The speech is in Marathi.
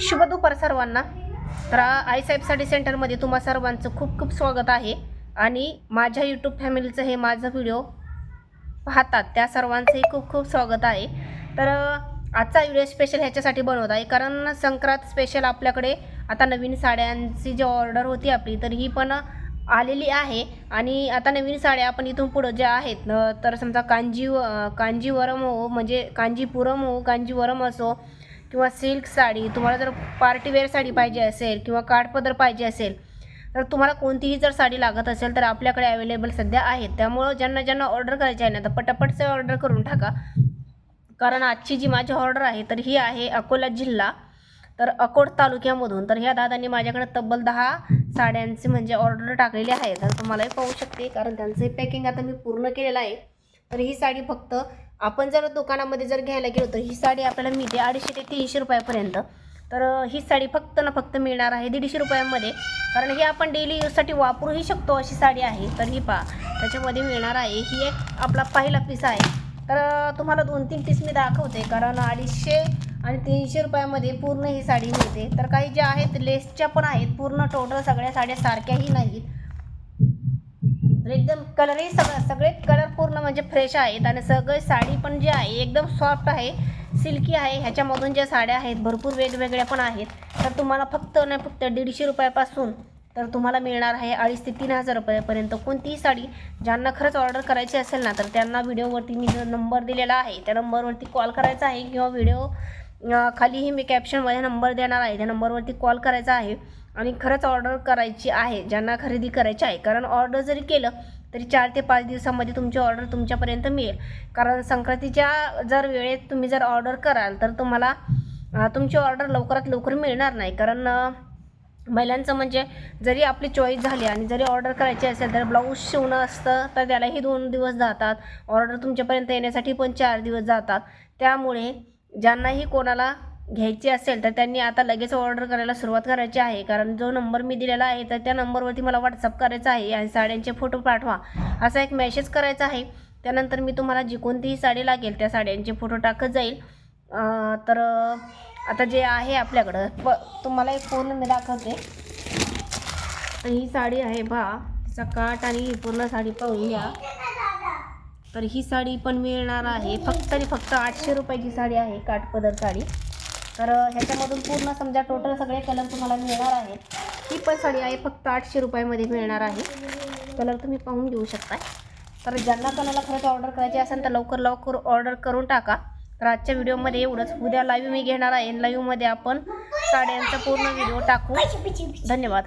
शुभ दुपार सर्वांना. तर आईसाहेब साडी सेंटरमध्ये तुम्हा सर्वांचं खूप खूप स्वागत आहे. आणि माझ्या यूट्यूब फॅमिलीचं हे माझं व्हिडिओ पाहतात त्या सर्वांचंही खूप खूप स्वागत आहे. तर आजचा व्हिडिओ स्पेशल ह्याच्यासाठी बनवत आहे. कारण संक्रांत स्पेशल आपल्याकडे आता नवीन साड्यांची जी ऑर्डर होती आपली तर ही पण आलेली आहे. आणि आता नवीन साड्या आपण इथून पुढं ज्या आहेत तर समजा कांजीव कांजीवरम हो म्हणजे कांजीपुरम हो कांजीवरम असो किंवा सिल्क साडी तुम्हाला जर पार्टीवेअर साडी पाहिजे असेल किंवा काठपदर पाहिजे असेल तर तुम्हाला कोणतीही जर साडी लागत असेल तर आपल्याकडे अवेलेबल सध्या आहेत त्यामुळं ज्यांना ज्यांना ऑर्डर करायची आहे ना तर पटापटचं ऑर्डर करून टाका. कारण आजची जी माझी ऑर्डर आहे तर ही आहे अकोला जिल्हा. तर अकोट तालुक्यामधून तर ह्या दादांनी माझ्याकडे तब्बल दहा साड्यांचे म्हणजे ऑर्डर टाकलेली आहे तर तुम्हालाही पाहू शकते कारण त्यांचं पॅकिंग आता मी पूर्ण केलेलं आहे. तर ही साडी फक्त आपण जर दुकानामध्ये जर घ्यायला गेलो तर ही साडी आपल्याला मिळते अडीचशे ते तीनशे रुपयापर्यंत. तर ही साडी फक्त ना फक्त मिळणार आहे दीडशे रुपयामध्ये. कारण ही आपण डेली यूजसाठी वापरूही शकतो अशी साडी आहे. तर ही पहा त्याच्यामध्ये मिळणार आहे. ही एक आपला पहिला पीस आहे. तर तुम्हाला दोन तीन पीस मी दाखवते. कारण अडीचशे आणि तीनशे रुपयामध्ये पूर्ण ही साडी मिळते. तर काही ज्या आहेत लेसच्या पण आहेत. पूर्ण टोटल सगळ्या साड्या सारख्याही नाहीत. एकदम कलरही सगळं सगळे कलर पूर्ण म्हणजे फ्रेश आहेत आणि सगळे साडी पण जी आहे एकदम सॉफ्ट आहे सिल्की आहे. ह्याच्यामधून ज्या साड्या आहेत भरपूर वेगवेगळ्या पण आहेत. तर तुम्हाला फक्त नाही फक्त दीडशे रुपयापासून तर तुम्हाला मिळणार आहे अडीच ते तीन हजार रुपयापर्यंत. कोणतीही साडी ज्यांना खरंच ऑर्डर करायची असेल ना तर त्यांना व्हिडिओवरती मी जो नंबर दिलेला आहे त्या नंबरवरती कॉल करायचा आहे किंवा व्हिडिओ खालीही मी कॅप्शनमध्ये नंबर देणार आहे. त्या नंबरवरती कॉल करायचा आहे आणि खरंच ऑर्डर करायची आहे. ज्यांना खरेदी करायची आहे. कारण ऑर्डर जरी केलं तरी चार ते पाच दिवसामध्ये तुमची ऑर्डर तुमच्यापर्यंत मिळेल. कारण संक्रांतीच्या जर वेळेत तुम्ही जर ऑर्डर कराल तर तुम्हाला तुमची ऑर्डर लवकरात लवकर मिळणार नाही. कारण महिलांचं म्हणजे जरी आपली चॉईस झाली आणि जरी ऑर्डर करायची असेल तर ब्लाऊज शिवणं असतं तर त्यालाही दोन दिवस जातात. ऑर्डर तुमच्यापर्यंत येण्यासाठी पण चार दिवस जातात. त्यामुळे ज्यांनाही कोणाला घ्यायची असेल तर त्यांनी आता लगेच ऑर्डर करायला सुरुवात करायची आहे. कारण जो नंबर मी दिलेला आहे तर त्या नंबरवरती मला व्हॉट्सअप करायचा आहे आणि साड्यांचे फोटो पाठवा. असा एक मेसेज करायचा आहे. त्यानंतर मी तुम्हाला जी कोणतीही साडी लागेल त्या साड्यांचे फोटो टाकत जाईल. तर आता जे आहे आपल्याकडं प तुम्हाला एक पूर्ण मी दाखवते. ही साडी आहे बा तिचा काट आणि ही पूर्ण साडी पाहून घ्या. तर ही साडी पण मिळणार आहे. फक्त आणि फक्त आठशे रुपयाची साडी आहे काठपदर साडी. तर ह्याच्यामधून पूर्ण समजा टोटल सगळे कलर तुम्हाला मिळणार आहेत. ही पण साडी आहे फक्त आठशे रुपयामध्ये मिळणार आहे. कलर तुम्ही पाहून घेऊ शकता तर ज्यांना कोणाला खरंच ऑर्डर करायची असेल तर लवकर लवकर ऑर्डर करून टाका. तर आजच्या व्हिडिओमध्ये एवढंच. उद्या लाईव्ह मी घेणार आहे. लाईव्हमध्ये आपण साड्यांचा पूर्ण व्हिडिओ टाकू. धन्यवाद.